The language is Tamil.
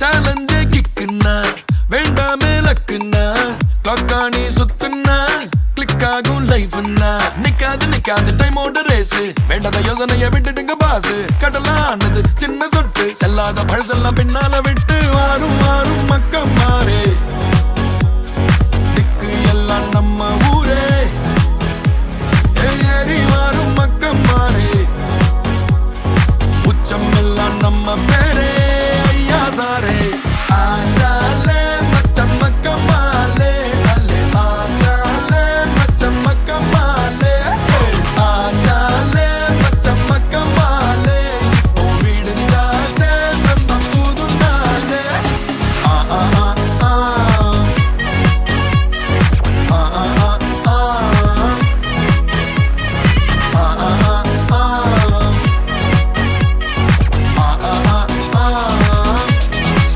சேலஞ்சே கிக்குன்னா வேண்டாமே லக்குன்னா கிளாக்காணி சுத்துன்னா கிளிக் ஆகும் லைஃப்னா நிக்காது நிக்காது டைம் ஓட ரேஸ் வேண்டாத யோசனைய விட்டுடுங்க பாஸ் கடலானது சின்ன சொட்டு. செல்லாத பழசெல்லாம் பின்னால விட்டு வாரும் வாரும் மக்க மாறே. திக்கு எல்லாம் நம்ம ஊரே. ஏறி வாரும் மக்க மாறே. உச்சம் எல்லாம் நம்ம பேர். I